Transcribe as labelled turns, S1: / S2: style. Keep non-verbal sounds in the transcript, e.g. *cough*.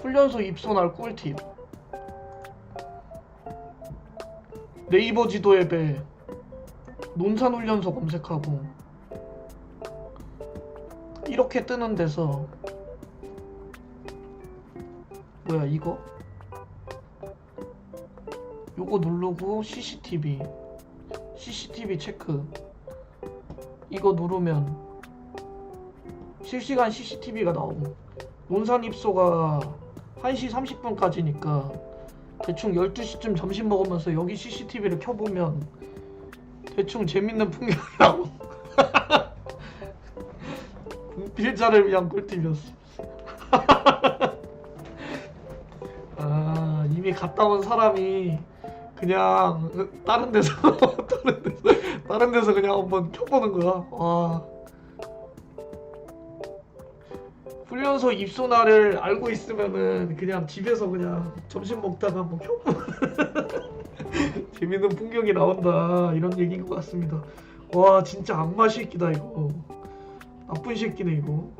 S1: 훈련소 입소날 꿀팁. 네이버 지도 앱에 논산훈련소 검색하고. 이렇게 뜨는 데서. 뭐야 이거? 요거 누르고 CCTV CCTV 체크. 이거 누르면 실시간 CCTV가 나오고 논산 입소가 1시 30분까지니까 대충 12시쯤 점심 먹으면서 여기 CCTV를 켜보면 대충 재밌는 풍경이 나오고 *laughs* 필자를 위한 꿀팁이었어. *laughs* 아 이미 갔다 온 사람이 그냥 다른 데서 *laughs* 다른 데서 다른 데서 그냥 한번 켜보는 거야. 와 훈련소 입소 날을 알고 있으면은 그냥 집에서 그냥 점심 먹다가 한번 켜보면 *laughs* 재밌는 풍경이 나온다 이런 얘기인 것 같습니다. 와 진짜 악마 새끼다 이거 나쁜 새끼네 이거.